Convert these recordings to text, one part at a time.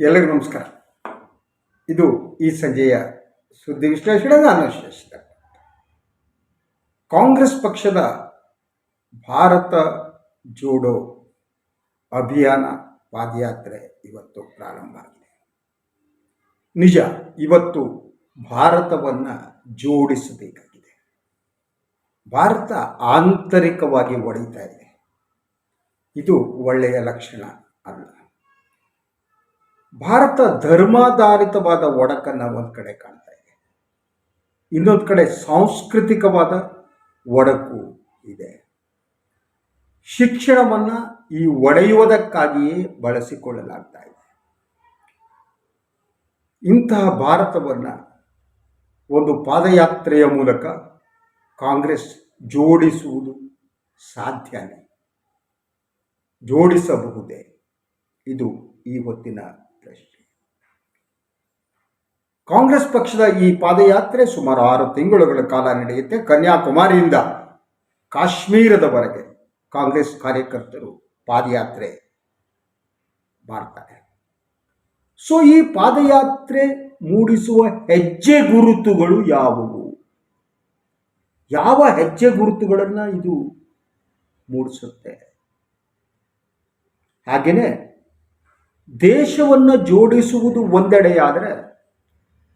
ಎಲ್ಲರಿಗೂ ನಮಸ್ಕಾರ. ಇದು ಈ ಸಂಜೆಯ ಸುದ್ದಿ ವಿಶ್ಲೇಷಣೆ, ನಾನು ವಿಶ್ಲೇಷಿಸಿದ ಕಾಂಗ್ರೆಸ್ ಪಕ್ಷದ ಭಾರತ ಜೋಡೋ ಅಭಿಯಾನ ಪಾದಯಾತ್ರೆ ಇವತ್ತು ಪ್ರಾರಂಭ ಆಗಿದೆ. ನಿಜ, ಇವತ್ತು ಭಾರತವನ್ನು ಜೋಡಿಸಬೇಕಾಗಿದೆ. ಭಾರತ ಆಂತರಿಕವಾಗಿ ಒಡೆಯುತ್ತಾ ಇದೆ. ಇದು ಒಳ್ಳೆಯ ಲಕ್ಷಣ ಅಲ್ಲ. ಭಾರತ ಧರ್ಮಾಧಾರಿತವಾದ ಒಡಕನ್ನು ಒಂದು ಕಡೆ ಕಾಣ್ತಾ ಇದೆ. ಇನ್ನೊಂದು ಕಡೆ ಸಾಂಸ್ಕೃತಿಕವಾದ ಒಡಕು ಇದೆ. ಶಿಕ್ಷಣವನ್ನು ಈ ಒಡೆಯುವುದಕ್ಕಾಗಿಯೇ ಬಳಸಿಕೊಳ್ಳಲಾಗ್ತಾ ಇದೆ. ಇಂತಹ ಭಾರತವನ್ನು ಒಂದು ಪಾದಯಾತ್ರೆಯ ಮೂಲಕ ಕಾಂಗ್ರೆಸ್ ಜೋಡಿಸುವುದು ಸಾಧ್ಯನೇ ಜೋಡಿಸಬಹುದೇ? ಇದು ಈ ಹೊತ್ತಿನ ಕಾಂಗ್ರೆಸ್ ಪಕ್ಷದ ಈ ಪಾದಯಾತ್ರೆ ಸುಮಾರು ಆರು ತಿಂಗಳುಗಳ ಕಾಲ ನಡೆಯುತ್ತೆ ಕನ್ಯಾಕುಮಾರಿಯಿಂದ ಕಾಶ್ಮೀರದವರೆಗೆ ಕಾಂಗ್ರೆಸ್ ಕಾರ್ಯಕರ್ತರು ಪಾದಯಾತ್ರೆ ಮಾಡ್ತಾರೆ. ಸೊ ಈ ಪಾದಯಾತ್ರೆ ಮೂಡಿಸುವ ಹೆಜ್ಜೆ ಗುರುತುಗಳು ಯಾವುವು? ಯಾವ ಹೆಜ್ಜೆ ಗುರುತುಗಳನ್ನು ಇದು ಮೂಡಿಸುತ್ತೆ? ಹಾಗೆಯೇ ದೇಶವನ್ನು ಜೋಡಿಸುವುದು ಒಂದೆಡೆಯಾದರೆ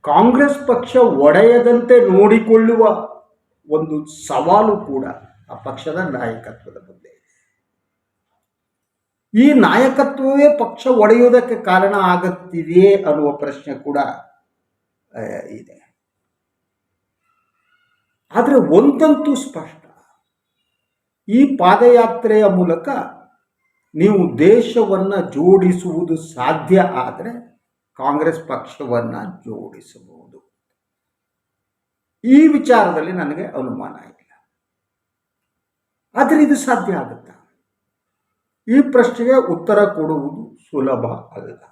ಕಾಂಗ್ರೆಸ್ ಪಕ್ಷ ಒಡೆಯದಂತೆ ನೋಡಿಕೊಳ್ಳುವ ಒಂದು ಸವಾಲು ಕೂಡ ಆ ಪಕ್ಷದ ನಾಯಕತ್ವದ ಮುಂದೆ. ಈ ನಾಯಕತ್ವವೇ ಪಕ್ಷ ಒಡೆಯುವುದಕ್ಕೆ ಕಾರಣ ಆಗುತ್ತಿದೆಯೇ ಅನ್ನುವ ಪ್ರಶ್ನೆ ಕೂಡ ಇದೆ ಆದರೆ ಒಂದಂತೂ ಸ್ಪಷ್ಟ ಈ ಪಾದಯಾತ್ರೆಯ ಮೂಲಕ ನೀವು ದೇಶವನ್ನು ಜೋಡಿಸುವುದು ಸಾಧ್ಯ ಆದರೆ ಕಾಂಗ್ರೆಸ್ ಪಕ್ಷವನ್ನು ಜೋಡಿಸಬಹುದು. ಈ ವಿಚಾರದಲ್ಲಿ ನನಗೆ ಅನುಮಾನ ಇಲ್ಲ. ಆದರೆ ಇದು ಸಾಧ್ಯ ಆಗುತ್ತಾ? ಈ ಪ್ರಶ್ನೆಗೆ ಉತ್ತರ ಕೊಡುವುದು ಸುಲಭ ಅಲ್ಲ.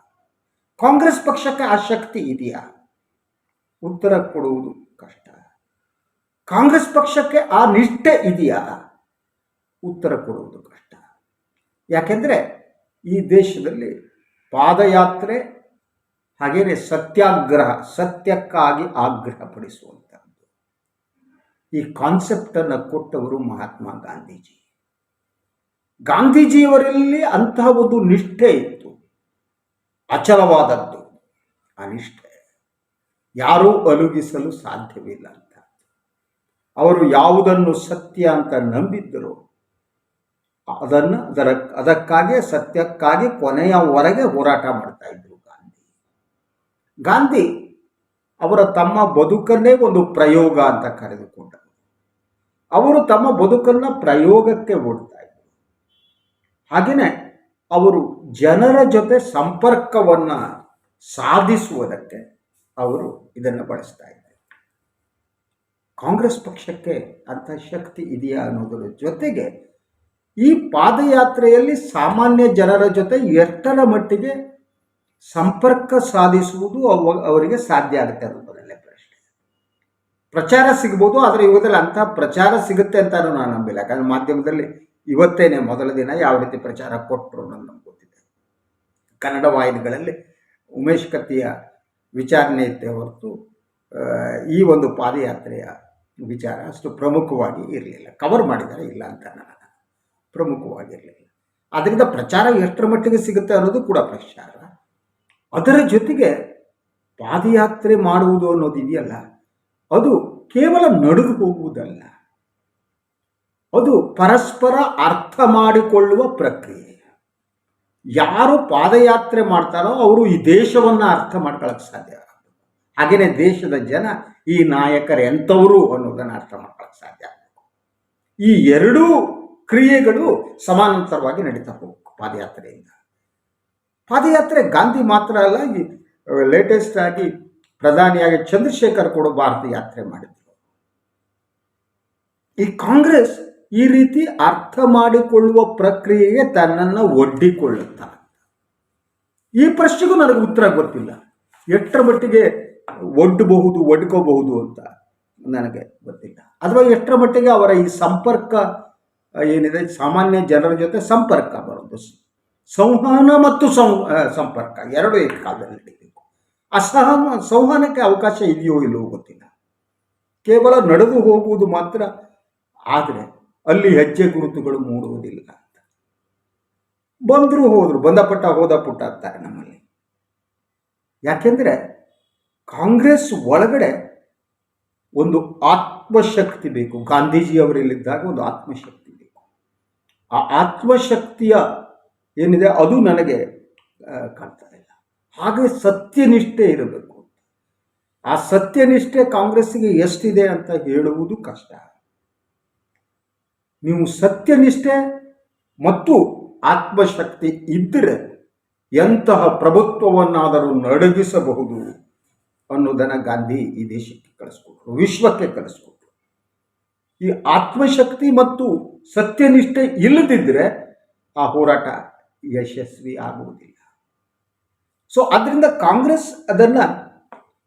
ಕಾಂಗ್ರೆಸ್ ಪಕ್ಷಕ್ಕೆ ಆ ಶಕ್ತಿ ಇದೆಯಾ? ಉತ್ತರ ಕೊಡುವುದು ಕಷ್ಟ. ಕಾಂಗ್ರೆಸ್ ಪಕ್ಷಕ್ಕೆ ಆ ನಿಷ್ಠೆ ಇದೆಯಾ? ಉತ್ತರ ಕೊಡುವುದು ಕಷ್ಟ. ಯಾಕೆಂದರೆ ಈ ದೇಶದಲ್ಲಿ ಪಾದಯಾತ್ರೆ ಹಾಗೆಯೇ ಸತ್ಯಾಗ್ರಹ, ಸತ್ಯಕ್ಕಾಗಿ ಆಗ್ರಹ ಪಡಿಸುವಂಥದ್ದು ಈ ಕಾನ್ಸೆಪ್ಟನ್ನು ಕೊಟ್ಟವರು ಮಹಾತ್ಮ ಗಾಂಧೀಜಿ. ಗಾಂಧೀಜಿಯವರಲ್ಲಿ ಅಂತಹ ಒಂದು ನಿಷ್ಠೆ ಇತ್ತು. ಅಚಲವಾದದ್ದು ಆ ನಿಷ್ಠೆ ಯಾರೂ ಅಲುಗಿಸಲು ಸಾಧ್ಯವಿಲ್ಲ ಅಂತ. ಅವರು ಯಾವುದನ್ನು ಸತ್ಯ ಅಂತ ನಂಬಿದ್ದರೋ ಅದನ್ನು ಅದರ ಅದಕ್ಕಾಗಿ ಸತ್ಯಕ್ಕಾಗಿ ಕೊನೆಯವರೆಗೆ ಹೋರಾಟ ಮಾಡ್ತಾ ಇದ್ರು ಗಾಂಧಿ. ಗಾಂಧಿ ಅವರ ತಮ್ಮ ಬದುಕನ್ನೇ ಒಂದು ಪ್ರಯೋಗ ಅಂತ ಕರೆದುಕೊಂಡರು. ಅವರು ತಮ್ಮ ಬದುಕನ್ನು ಪ್ರಯೋಗಕ್ಕೆ ಓಡ್ತಾ ಇದ್ರು. ಹಾಗೆಯೇ ಅವರು ಜನರ ಜೊತೆ ಸಂಪರ್ಕವನ್ನು ಸಾಧಿಸುವುದಕ್ಕೆ ಅವರು ಇದನ್ನು ಬಳಸ್ತಾ ಇದ್ದಾರೆ ಕಾಂಗ್ರೆಸ್ ಪಕ್ಷಕ್ಕೆ ಅಂಥ ಶಕ್ತಿ ಇದೆಯಾ ಅನ್ನೋದರ ಜೊತೆಗೆ ಈ ಪಾದಯಾತ್ರೆಯಲ್ಲಿ ಸಾಮಾನ್ಯ ಜನರ ಜೊತೆ ಎಷ್ಟರ ಮಟ್ಟಿಗೆ ಸಂಪರ್ಕ ಸಾಧಿಸುವುದು ಅವ- ಅವರಿಗೆ ಸಾಧ್ಯ ಆಗುತ್ತೆ ಅನ್ನೋದರಲ್ಲೇ ಪ್ರಶ್ನೆ. ಪ್ರಚಾರ ಸಿಗ್ಬೋದು, ಆದರೆ ಇವತ್ತಲ್ಲಿ ಅಂಥ ಪ್ರಚಾರ ಸಿಗುತ್ತೆ ಅಂತ ನಾನು ನಂಬಿಲ್ಲ. ಯಾಕಂದ್ರೆ ಮಾಧ್ಯಮದಲ್ಲಿ ಇವತ್ತೇನೆ ಮೊದಲ ದಿನ ಯಾವ ರೀತಿ ಪ್ರಚಾರ ಕೊಟ್ಟರು ಅನ್ನೋದು ಗೊತ್ತಿದೆ. ಕನ್ನಡ ವಾಹಿನಿಗಳಲ್ಲಿ ಉಮೇಶ್ ಕತ್ತಿಯ ವಿಚಾರಣೆ ಇತ್ತೆ ಹೊರತು ಈ ಒಂದು ಪಾದಯಾತ್ರೆಯ ವಿಚಾರ ಅಷ್ಟು ಪ್ರಮುಖವಾಗಿ ಇರಲಿಲ್ಲ. ಕವರ್ ಮಾಡಿದ್ದಾರೆ ಇಲ್ಲ ಅಂತ ನಾನು ಪ್ರಮುಖವಾಗಿರಲಿಲ್ಲ. ಅದರಿಂದ ಪ್ರಚಾರ ಎಷ್ಟರ ಮಟ್ಟಿಗೆ ಸಿಗುತ್ತೆ ಅನ್ನೋದು ಕೂಡ ಪ್ರಚಾರ ಅದರ ಜೊತೆಗೆ ಪಾದಯಾತ್ರೆ ಮಾಡುವುದು ಅನ್ನೋದು ಇದೆಯಲ್ಲ, ಅದು ಕೇವಲ ನಡೆದು ಹೋಗುವುದಲ್ಲ. ಅದು ಪರಸ್ಪರ ಅರ್ಥ ಮಾಡಿಕೊಳ್ಳುವ ಪ್ರಕ್ರಿಯೆ. ಯಾರು ಪಾದಯಾತ್ರೆ ಮಾಡ್ತಾರೋ ಅವರು ಈ ದೇಶವನ್ನು ಅರ್ಥ ಮಾಡ್ಕೊಳ್ಳೋಕೆ ಸಾಧ್ಯ ಹಾಗೆಯೇ ದೇಶದ ಜನ ಈ ನಾಯಕರು ಎಂಥವರು ಅನ್ನೋದನ್ನು ಅರ್ಥ ಮಾಡ್ಕೊಳ್ಳೋಕೆ ಸಾಧ್ಯ ಈ ಎರಡೂ ಕ್ರಿಯೆಗಳು ಸಮಾನಾಂತರವಾಗಿ ನಡೀತಾ ಹೋಗಬೇಕು ಪಾದಯಾತ್ರೆಯಿಂದ. ಪಾದಯಾತ್ರೆ ಗಾಂಧಿ ಮಾತ್ರ ಅಲ್ಲ, ಈ ಲೇಟೆಸ್ಟ್ ಆಗಿ ಪ್ರಧಾನಿಯಾಗಿ ಚಂದ್ರಶೇಖರ್ ಕೂಡ ಭಾರತ ಯಾತ್ರೆ ಮಾಡಿದ್ರು. ಈ ಕಾಂಗ್ರೆಸ್ ಈ ರೀತಿ ಅರ್ಥ ಮಾಡಿಕೊಳ್ಳುವ ಪ್ರಕ್ರಿಯೆಗೆ ತನ್ನನ್ನು ಒಡ್ಡಿಕೊಳ್ಳುತ್ತ ಈ ಪ್ರಶ್ನೆಗೂ ನನಗೆ ಉತ್ತರ ಗೊತ್ತಿಲ್ಲ. ಎಷ್ಟರ ಮಟ್ಟಿಗೆ ಒಡ್ಡಬಹುದು, ಒಡ್ಕೋಬಹುದು ಅಂತ ನನಗೆ ಗೊತ್ತಿಲ್ಲ. ಅಥವಾ ಎಷ್ಟರ ಮಟ್ಟಿಗೆ ಅವರ ಈ ಸಂಪರ್ಕ ಏನಿದೆ? ಸಾಮಾನ್ಯ ಜನರ ಜೊತೆ ಸಂಪರ್ಕ ಬರೋದು ಸಂವಹನ ಮತ್ತು ಸಂ ಸಂಪರ್ಕ ಎರಡೂ ಏಕಕಾಲದಲ್ಲಿ ನಡೀಬೇಕು. ಅಸಹನ ಸಹ ಸಂವಹನಕ್ಕೆ ಅವಕಾಶ ಇದೆಯೋ ಇಲ್ಲೋ ಗೊತ್ತಿಲ್ಲ. ಕೇವಲ ನಡೆದು ಹೋಗುವುದು ಮಾತ್ರ. ಆದರೆ ಅಲ್ಲಿ ಹೆಜ್ಜೆ ಗುರುತುಗಳು ಮೂಡುವುದಿಲ್ಲ ಅಂತ. ಬಂದರೂ ಹೋದರು ಬಂದ ಪಟ್ಟ ಹೋದ ಪುಟ್ಟ ಅಂತಾರೆ ನಮ್ಮಲ್ಲಿ. ಯಾಕೆಂದರೆ ಕಾಂಗ್ರೆಸ್ ಒಳಗಡೆ ಒಂದು ಆತ್ಮಶಕ್ತಿ ಬೇಕು. ಗಾಂಧೀಜಿಯವರಲ್ಲಿದ್ದಾಗ ಒಂದು ಆತ್ಮಶಕ್ತಿ ಬೇಕು. ಆ ಆತ್ಮಶಕ್ತಿಯ ಏನಿದೆ ಅದು ನನಗೆ ಕಾಣ್ತಾ ಇಲ್ಲ. ಹಾಗೆ ಸತ್ಯನಿಷ್ಠೆ ಇರಬೇಕು ಆ ಸತ್ಯನಿಷ್ಠೆ ಕಾಂಗ್ರೆಸ್ಸಿಗೆ ಎಷ್ಟಿದೆ ಅಂತ ಹೇಳುವುದು ಕಷ್ಟ. ನೀವು ಸತ್ಯನಿಷ್ಠೆ ಮತ್ತು ಆತ್ಮಶಕ್ತಿ ಇದ್ದರೆ ಎಂತಹ ಪ್ರಭುತ್ವವನ್ನಾದರೂ ನಡಗಿಸಬಹುದು ಅನ್ನೋದನ್ನು ಗಾಂಧಿ ಈ ದೇಶಕ್ಕೆ ಕಳಿಸ್ಕೊಟ್ರು, ವಿಶ್ವಕ್ಕೆ ಕಳಿಸ್ಕೊಟ್ರು. ಈ ಆತ್ಮಶಕ್ತಿ ಮತ್ತು ಸತ್ಯನಿಷ್ಠೆ ಇಲ್ಲದಿದ್ದರೆ ಆ ಹೋರಾಟ ಯಶಸ್ವಿ ಆಗುವುದಿಲ್ಲ. ಸೊ ಅದರಿಂದ ಕಾಂಗ್ರೆಸ್ ಅದನ್ನು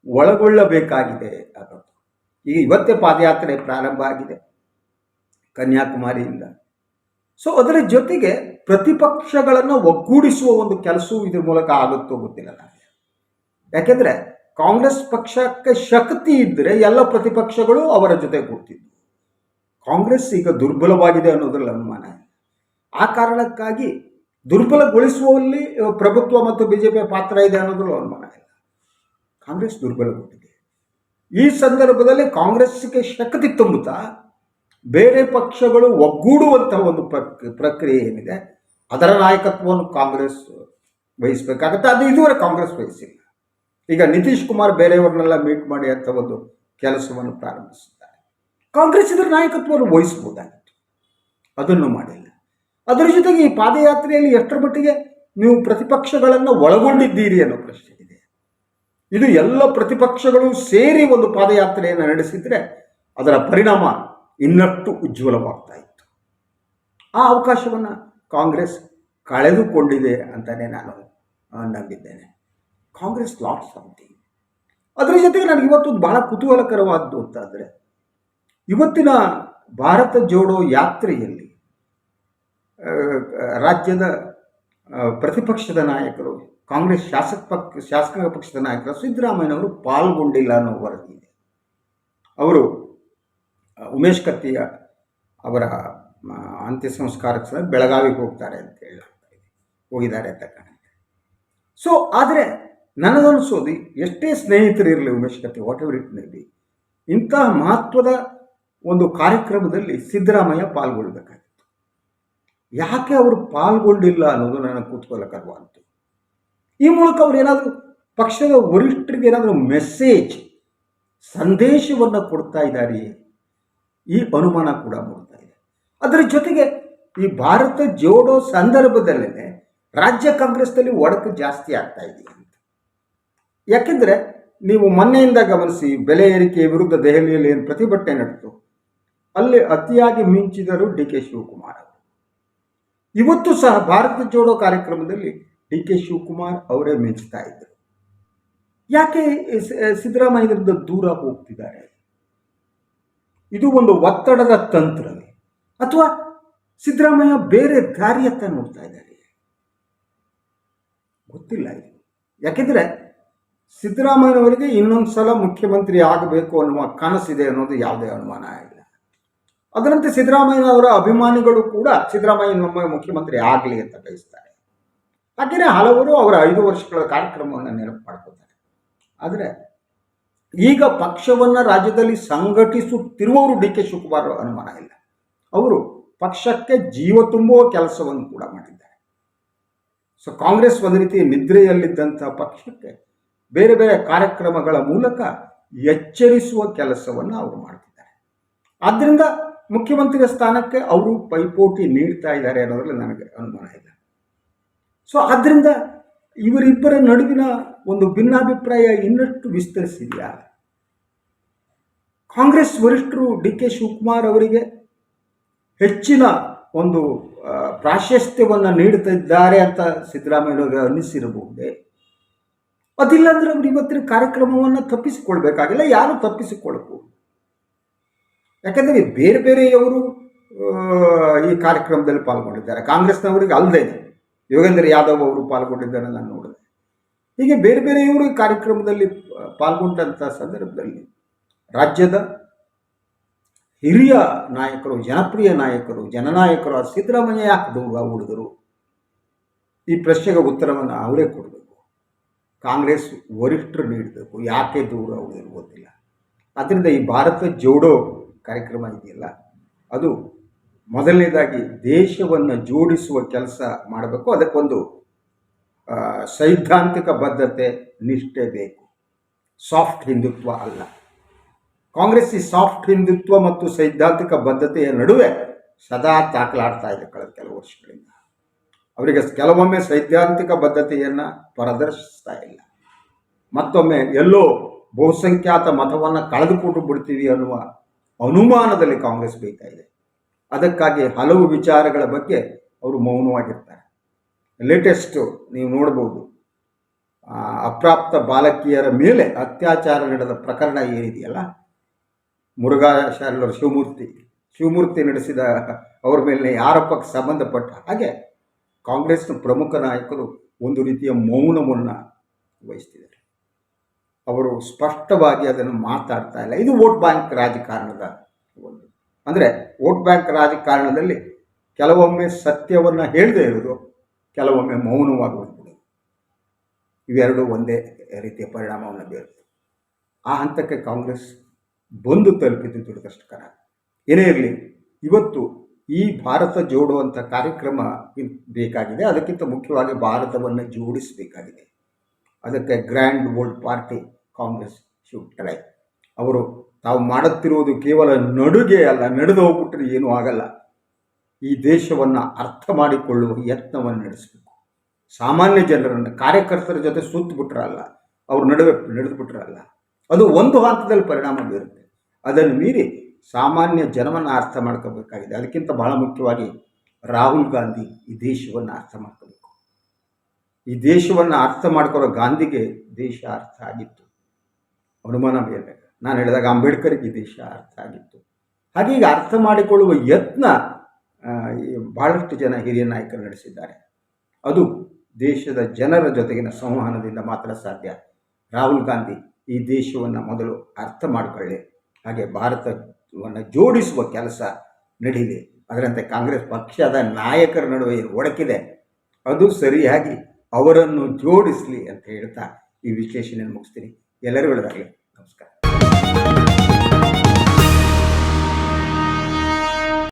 ಒಳಗೊಳ್ಳಬೇಕಾಗಿದೆ ಅನ್ನೋದು. ಈಗ ಇವತ್ತೇ ಪಾದಯಾತ್ರೆ ಪ್ರಾರಂಭ ಆಗಿದೆ ಕನ್ಯಾಕುಮಾರಿಯಿಂದ. ಸೊ ಅದರ ಜೊತೆಗೆ ಪ್ರತಿಪಕ್ಷಗಳನ್ನು ಒಗ್ಗೂಡಿಸುವ ಒಂದು ಕೆಲಸವೂ ಇದ್ರ ಮೂಲಕ ಆಗುತ್ತೋ ಗೊತ್ತಿಲ್ಲ ನನಗೆ. ಯಾಕೆಂದರೆ ಕಾಂಗ್ರೆಸ್ ಪಕ್ಷಕ್ಕೆ ಶಕ್ತಿ ಇದ್ದರೆ ಎಲ್ಲ ಪ್ರತಿಪಕ್ಷಗಳು ಅವರ ಜೊತೆ ಕೂಡ್ತಿದ್ವು. ಕಾಂಗ್ರೆಸ್ ಈಗ ದುರ್ಬಲವಾಗಿದೆ ಅನ್ನೋದ್ರಲ್ಲಿ ಅನುಮಾನ. ಆ ಕಾರಣಕ್ಕಾಗಿ ದುರ್ಬಲಗೊಳಿಸುವಲ್ಲಿ ಪ್ರಭುತ್ವ ಮತ್ತು ಬಿಜೆಪಿಯ ಪಾತ್ರ ಇದೆ ಅನ್ನೋದ್ರಲ್ಲೂ ಅನುಮಾನ ಇಲ್ಲ. ಕಾಂಗ್ರೆಸ್ ದುರ್ಬಲಗೊಂಡಿದೆ. ಈ ಸಂದರ್ಭದಲ್ಲಿ ಕಾಂಗ್ರೆಸ್ಗೆ ಶಕ್ತಿ ತುಂಬುತ್ತಾ, ಬೇರೆ ಪಕ್ಷಗಳು ಒಗ್ಗೂಡುವಂತಹ ಒಂದು ಪ್ರಕ್, ಪ್ರಕ್ರಿಯೆ ಏನಿದೆ, ಅದರ ನಾಯಕತ್ವವನ್ನು ಕಾಂಗ್ರೆಸ್ ವಹಿಸಬೇಕಾಗತ್ತೆ. ಅದು ಇದುವರೆ ಕಾಂಗ್ರೆಸ್ ವಹಿಸಿಲ್ಲ. ಈಗ ನಿತೀಶ್ ಕುಮಾರ್ ಬೇರೆಯವ್ರನ್ನೆಲ್ಲ ಮೀಟ್ ಮಾಡಿ ಅಂತ ಒಂದು ಕೆಲಸವನ್ನು ಪ್ರಾರಂಭಿಸಿದ್ದಾರೆ ಕಾಂಗ್ರೆಸ್ ಇದರ ನಾಯಕತ್ವವನ್ನು ವಹಿಸಬಹುದಾಗಿತ್ತು ಅದನ್ನು ಮಾಡಿಲ್ಲ. ಅದರ ಜೊತೆಗೆ ಈ ಪಾದಯಾತ್ರೆಯಲ್ಲಿ ಎಷ್ಟರ ಮಟ್ಟಿಗೆ ನೀವು ಪ್ರತಿಪಕ್ಷಗಳನ್ನು ಒಳಗೊಂಡಿದ್ದೀರಿ ಅನ್ನೋ ಪ್ರಶ್ನೆ ಇದೆ. ಇದು ಎಲ್ಲ ಪ್ರತಿಪಕ್ಷಗಳು ಸೇರಿ ಒಂದು ಪಾದಯಾತ್ರೆಯನ್ನು ನಡೆಸಿದರೆ ಅದರ ಪರಿಣಾಮ ಇನ್ನಷ್ಟು ಉಜ್ವಲವಾಗ್ತಾ ಇತ್ತು. ಆ ಅವಕಾಶವನ್ನು ಕಾಂಗ್ರೆಸ್ ಕಳೆದುಕೊಂಡಿದೆ ಅಂತಲೇ ನಾನು ನಂಬಿದ್ದೇನೆ. ಕಾಂಗ್ರೆಸ್ ಲಾಟ್ ಸಮಥಿಂಗ್ ಅದರ ಜೊತೆಗೆ ನನಗೆ ಇವತ್ತು ಬಹಳ ಕುತೂಹಲಕರವಾದ್ದು ಅಂತಾದರೆ ಇವತ್ತಿನ ಭಾರತ ಜೋಡೋ ಯಾತ್ರೆಯಲ್ಲಿ ರಾಜ್ಯದ ಪ್ರತಿಪಕ್ಷದ ನಾಯಕರು, ಕಾಂಗ್ರೆಸ್ ಶಾಸಕ ಪಕ್ಷ ಶಾಸಕಾಂಗ ಪಕ್ಷದ ನಾಯಕರು, ಸಿದ್ದರಾಮಯ್ಯನವರು ಪಾಲ್ಗೊಂಡಿಲ್ಲ ಅನ್ನೋ ವರದಿ ಇದೆ. ಅವರು ಉಮೇಶ್ ಕತ್ತಿಯ ಅವರ ಅಂತ್ಯ ಸಂಸ್ಕಾರಕ್ಕೆ ಸಹ ಬೆಳಗಾವಿಗೆ ಹೋಗ್ತಾರೆ ಅಂತ ಹೇಳಿ ಹೋಗಿದ್ದಾರೆ ಅಂತ ಕಾಣುತ್ತೆ ಸೊ ಆದರೆ ನನಗನ್ಸೋದು ಎಷ್ಟೇ ಸ್ನೇಹಿತರಿರಲಿ Umesh Katti whatever it may be ಇಂತಹ ಮಹತ್ವದ ಒಂದು ಕಾರ್ಯಕ್ರಮದಲ್ಲಿ ಸಿದ್ದರಾಮಯ್ಯ ಪಾಲ್ಗೊಳ್ಬೇಕಾಗಿತ್ತು. ಯಾಕೆ ಅವರು ಪಾಲ್ಗೊಂಡಿಲ್ಲ ಅನ್ನೋದು ನನಗೆ ಕುತೂಹಲಕರವಾದ್ದು ಈ ಮೂಲಕ ಅವ್ರು ಏನಾದರೂ ಪಕ್ಷದ ವರಿಷ್ಠರಿಗೆ ಏನಾದರೂ ಮೆಸೇಜ್, ಸಂದೇಶವನ್ನು ಕೊಡ್ತಾ ಇದ್ದಾರೆಯೇ ಈ ಅನುಮಾನ ಕೂಡ ಮೂಡ್ತಾ ಇದೆ. ಅದರ ಜೊತೆಗೆ ಈ ಭಾರತ ಜೋಡೋ ಸಂದರ್ಭದಲ್ಲೇ ರಾಜ್ಯ ಕಾಂಗ್ರೆಸ್ನಲ್ಲಿ ಒಡಕು ಜಾಸ್ತಿ ಆಗ್ತಾ ಇದೆ ಅಂತ. ಯಾಕೆಂದರೆ ನೀವು ಮೊನ್ನೆಯಿಂದ ಗಮನಿಸಿ, ಬೆಲೆ ಏರಿಕೆ ವಿರುದ್ಧ ದೆಹಲಿಯಲ್ಲಿ ಏನು ಪ್ರತಿಭಟನೆ ನಡೆಯಿತು ಅಲ್ಲಿ ಅತಿಯಾಗಿ ಮಿಂಚಿದರು ಡಿ ಕೆ ಶಿವಕುಮಾರ್ ಇವತ್ತು ಸಹ ಭಾರತ ಜೋಡೋ ಕಾರ್ಯಕ್ರಮದಲ್ಲಿ ಡಿ ಕೆ ಶಿವಕುಮಾರ್ ಅವರೇ ಮಿಂಚ್ತಾ ಇದ್ದರು ಯಾಕೆ ಸಿದ್ದರಾಮಯ್ಯರಿಂದ ದೂರ ಹೋಗ್ತಿದ್ದಾರೆ? ಇದು ಒಂದು ಒತ್ತಡದ ತಂತ್ರವೇ. ಅಥವಾ ಸಿದ್ದರಾಮಯ್ಯ ಬೇರೆ ದಾರಿಯತ್ತ ನೋಡ್ತಾ ಇದ್ದಾರೆ? ಗೊತ್ತಿಲ್ಲ ಇದು. ಯಾಕೆಂದರೆ ಸಿದ್ದರಾಮಯ್ಯನವರಿಗೆ ಇನ್ನೊಂದು ಸಲ ಮುಖ್ಯಮಂತ್ರಿ ಆಗಬೇಕು ಅನ್ನುವ ಕನಸಿದೆ ಅನ್ನೋದು ಯಾವುದೇ ಅನುಮಾನ ಇಲ್ಲ. ಅದರಂತೆ ಸಿದ್ದರಾಮಯ್ಯನವರ ಅಭಿಮಾನಿಗಳು ಕೂಡ ಸಿದ್ದರಾಮಯ್ಯ ನಮ್ಮ ಮುಖ್ಯಮಂತ್ರಿ ಆಗಲಿ ಅಂತ ಬಯಸ್ತಾರೆ. ಹಾಗೆಯೇ ಹಲವರು ಅವರ ಐದು ವರ್ಷಗಳ ಕಾರ್ಯಕ್ರಮವನ್ನು ನೆನಪು ಮಾಡ್ಕೋತಾರೆ ಆದರೆ ಈಗ ಪಕ್ಷವನ್ನು ರಾಜ್ಯದಲ್ಲಿ ಸಂಘಟಿಸುತ್ತಿರುವವರು ಡಿ ಕೆ ಶಿವಕುಮಾರ್ ಅನುಮಾನ ಇಲ್ಲ. ಅವರು ಪಕ್ಷಕ್ಕೆ ಜೀವ ತುಂಬುವ ಕೆಲಸವನ್ನು ಕೂಡ ಮಾಡಿದ್ದಾರೆ. ಸೊ ಕಾಂಗ್ರೆಸ್ ಒಂದು ರೀತಿ ನಿದ್ರೆಯಲ್ಲಿದ್ದಂಥ ಪಕ್ಷಕ್ಕೆ ಬೇರೆ ಬೇರೆ ಕಾರ್ಯಕ್ರಮಗಳ ಮೂಲಕ ಎಚ್ಚರಿಸುವ ಕೆಲಸವನ್ನು ಅವರು ಮಾಡ್ತಿದ್ದಾರೆ. ಆದ್ದರಿಂದ ಮುಖ್ಯಮಂತ್ರಿಯ ಸ್ಥಾನಕ್ಕೆ ಅವರು ಪೈಪೋಟಿ ನೀಡ್ತಾ ಇದ್ದಾರೆ ಅನ್ನೋದ್ರಲ್ಲಿ ನನಗೆ ಅನುಮಾನ ಇಲ್ಲ ಸೊ ಆದ್ದರಿಂದ ಇವರಿಬ್ಬರ ನಡುವಿನ ಒಂದು ಭಿನ್ನಾಭಿಪ್ರಾಯ ಇನ್ನಷ್ಟು ವಿಸ್ತರಿಸಿದೆಯಾ? ಕಾಂಗ್ರೆಸ್ ವರಿಷ್ಠರು ಡಿ ಕೆ ಶಿವಕುಮಾರ್ ಅವರಿಗೆ ಹೆಚ್ಚಿನ ಒಂದು ಪ್ರಾಶಸ್ತ್ಯವನ್ನು ನೀಡುತ್ತಿದ್ದಾರೆ ಅಂತ ಸಿದ್ದರಾಮಯ್ಯನವರಿಗೆ ಅನ್ನಿಸಿರಬಹುದೇ? ಅದಿಲ್ಲ ಅಂದ್ರೆ ಅವರು ಇವತ್ತಿನ ಕಾರ್ಯಕ್ರಮವನ್ನು ತಪ್ಪಿಸಿಕೊಳ್ಬೇಕಾಗಿಲ್ಲ, ಯಾರು ತಪ್ಪಿಸಿಕೊಳ್ಳಬಹುದು ಯಾಕಂದರೆ ಬೇರೆ ಬೇರೆಯವರು ಈ ಕಾರ್ಯಕ್ರಮದಲ್ಲಿ ಪಾಲ್ಗೊಂಡಿದ್ದಾರೆ. ಕಾಂಗ್ರೆಸ್ನವರಿಗೆ ಅಲ್ಲದೆ ಯೋಗೇಂದ್ರ ಯಾದವ್ ಅವರು ಪಾಲ್ಗೊಂಡಿದ್ದಾರೆ ನಾನು ನೋಡಿದೆ. ಹೀಗೆ ಬೇರೆ ಬೇರೆಯವರು ಈ ಕಾರ್ಯಕ್ರಮದಲ್ಲಿ ಪಾಲ್ಗೊಂಡಂಥ ಸಂದರ್ಭದಲ್ಲಿ ರಾಜ್ಯದ ಹಿರಿಯ ನಾಯಕರು, ಜನಪ್ರಿಯ ನಾಯಕರು, ಜನನಾಯಕರು ಸಿದ್ದರಾಮಯ್ಯ ಯಾಕೆ ದೂರ ಉಳಿದರು? ಈ ಪ್ರಶ್ನೆಗೆ ಉತ್ತರವನ್ನು ಅವರೇ ಕೊಡಬೇಕು. ಕಾಂಗ್ರೆಸ್ ವರಿಷ್ಠರು ನೀಡಬೇಕು. ಯಾಕೆ ದೂರ ಉಳಿದರು ಗೊತ್ತಿಲ್ಲ. ಅದರಿಂದ ಈ ಭಾರತ ಜೋಡೋ ಕಾರ್ಯಕ್ರಮ ಇದೆಯಲ್ಲ, ಅದು ಮೊದಲನೇದಾಗಿ ದೇಶವನ್ನು ಜೋಡಿಸುವ ಕೆಲಸ ಮಾಡಬೇಕು. ಅದಕ್ಕೊಂದು ಸೈದ್ಧಾಂತಿಕ ಬದ್ಧತೆ, ನಿಷ್ಠೆ ಬೇಕು. ಸಾಫ್ಟ್ ಹಿಂದುತ್ವ ಅಲ್ಲ. ಕಾಂಗ್ರೆಸ್ ಈ ಸಾಫ್ಟ್ ಹಿಂದುತ್ವ ಮತ್ತು ಸೈದ್ಧಾಂತಿಕ ಬದ್ಧತೆಯ ನಡುವೆ ಸದಾ ತಾಕಲಾಡ್ತಾ ಇದೆ ಕಳೆದ ಕೆಲವು ವರ್ಷಗಳಿಂದ. ಅವರಿಗೆ ಕೆಲವೊಮ್ಮೆ ಸೈದ್ಧಾಂತಿಕ ಬದ್ಧತೆಯನ್ನು ಪ್ರದರ್ಶಿಸ್ತಾ ಇಲ್ಲ. ಮತ್ತೊಮ್ಮೆ ಎಲ್ಲೋ ಬಹುಸಂಖ್ಯಾತ ಮತವನ್ನು ಕಳೆದುಕೊಂಡು ಬಿಡ್ತೀವಿ ಅನ್ನುವ ಅನುಮಾನದಲ್ಲಿ ಕಾಂಗ್ರೆಸ್ ಬೀಳ್ತಾ ಅದಕ್ಕಾಗಿ ಹಲವು ವಿಚಾರಗಳ ಬಗ್ಗೆ ಅವರು ಮೌನವಾಗಿರ್ತಾರೆ. ಲೇಟೆಸ್ಟು ನೀವು ನೋಡ್ಬೋದು ಅಪ್ರಾಪ್ತ ಬಾಲಕಿಯರ ಮೇಲೆ ಅತ್ಯಾಚಾರ ನಡೆದ ಪ್ರಕರಣ ಏನಿದೆಯಲ್ಲ, ಮುರುಘಾ ಶಿವಮೂರ್ತಿ ಶಿವಮೂರ್ತಿ ನಡೆಸಿದ ಅವರ ಮೇಲೆ ಆರೋಪಕ್ಕೆ ಸಂಬಂಧಪಟ್ಟ ಹಾಗೆ ಕಾಂಗ್ರೆಸ್ನ ಪ್ರಮುಖ ನಾಯಕರು ಒಂದು ರೀತಿಯ ಮೌನವನ್ನು ವಹಿಸ್ತಿದ್ದಾರೆ. ಅವರು ಸ್ಪಷ್ಟವಾಗಿ ಅದನ್ನು ಮಾತಾಡ್ತಾ ಇಲ್ಲ. ಇದು ವೋಟ್ ಬ್ಯಾಂಕ್ ರಾಜಕಾರಣದ ಒಂದು. ಅಂದರೆ ವೋಟ್ ಬ್ಯಾಂಕ್ ರಾಜಕಾರಣದಲ್ಲಿ ಕೆಲವೊಮ್ಮೆ ಸತ್ಯವನ್ನು ಹೇಳದೇ ಇರೋದು ಕೆಲವೊಮ್ಮೆ ಮೌನವಾಗಿ ಉಳಿದ್ಬಿಡೋದು ಇವೆರಡೂ ಒಂದೇ ರೀತಿಯ ಪರಿಣಾಮವನ್ನು ಬೀರುತ್ತೆ. ಆ ಹಂತಕ್ಕೆ ಕಾಂಗ್ರೆಸ್ ಬಂದು ತಲುಪಿದ್ದು ದುರದೃಷ್ಟಕರ. ಏನೇ ಇರಲಿ, ಇವತ್ತು ಈ ಭಾರತ ಜೋಡುವಂಥ ಕಾರ್ಯಕ್ರಮ ಬೇಕಾಗಿದೆ. ಅದಕ್ಕಿಂತ ಮುಖ್ಯವಾಗಿ ಭಾರತವನ್ನು ಜೋಡಿಸಬೇಕಾಗಿದೆ. ಅದಕ್ಕೆ grand old party Congress should try ಅವರು ತಾವು ಮಾಡುತ್ತಿರುವುದು ಕೇವಲ ನಡುಗೆ ಅಲ್ಲ, ನಡೆದು ಹೋಗ್ಬಿಟ್ರೆ ಏನೂ ಆಗಲ್ಲ. ಈ ದೇಶವನ್ನು ಅರ್ಥ ಮಾಡಿಕೊಳ್ಳುವ ಯತ್ನವನ್ನು ನಡೆಸಬೇಕು. ಸಾಮಾನ್ಯ ಜನರನ್ನು, ಕಾರ್ಯಕರ್ತರ ಜೊತೆ ಸುತ್ತಬಿಟ್ರಲ್ಲ ಅವ್ರು ನಡುವೆ ನಡೆದು ಬಿಟ್ರಲ್ಲ, ಅದು ಒಂದು ಹಂತದಲ್ಲಿ ಪರಿಣಾಮ ಬೀರುತ್ತೆ. ಅದನ್ನು ಮೀರಿ ಸಾಮಾನ್ಯ ಜನವನ್ನು ಅರ್ಥ ಮಾಡ್ಕೋಬೇಕಾಗಿದೆ. ಅದಕ್ಕಿಂತ ಬಹಳ ಮುಖ್ಯವಾಗಿ ರಾಹುಲ್ ಗಾಂಧಿ ಈ ದೇಶವನ್ನು ಅರ್ಥ ಮಾಡ್ಕೋಬೇಕು. ಈ ದೇಶವನ್ನು ಅರ್ಥ ಮಾಡ್ಕೊಳ್ಳೋ ಗಾಂಧಿಗೆ ದೇಶ ಅರ್ಥ ಆಗಿತ್ತು. ಅನುಮಾನ ಬೇರೆ ನಾನು ಹೇಳಿದಾಗ ಅಂಬೇಡ್ಕರ್ಗೆ ದೇಶ ಅರ್ಥ ಆಗಿತ್ತು. ಹಾಗೀಗ ಅರ್ಥ ಮಾಡಿಕೊಳ್ಳುವ ಯತ್ನ ಬಹಳಷ್ಟು ಜನ ಹಿರಿಯ ನಾಯಕರು ನಡೆಸಿದ್ದಾರೆ. ಅದು ದೇಶದ ಜನರ ಜೊತೆಗಿನ ಸಂವಹನದಿಂದ ಮಾತ್ರ ಸಾಧ್ಯ. ರಾಹುಲ್ ಗಾಂಧಿ ಈ ದೇಶವನ್ನು ಮೊದಲು ಅರ್ಥ ಮಾಡಿಕೊಳ್ಳಿ. ಹಾಗೆ ಭಾರತವನ್ನು ಜೋಡಿಸುವ ಕೆಲಸ ನಡೀಲಿ. ಅದರಂತೆ ಕಾಂಗ್ರೆಸ್ ಪಕ್ಷದ ನಾಯಕರ ನಡುವೆ ಒಡಕಿದೆ. ಅದು ಸರಿಯಾಗಿ ಅವರನ್ನು ಜೋಡಿಸಲಿ ಅಂತ ಹೇಳ್ತಾ ಈ ವಿಶ್ಲೇಷಣೆಯನ್ನು ಮುಗಿಸ್ತೀನಿ. ಎಲ್ಲರಿಗೂ ಒಳ್ಳೆಯದಾಗಲಿ ನಮಸ್ಕಾರ.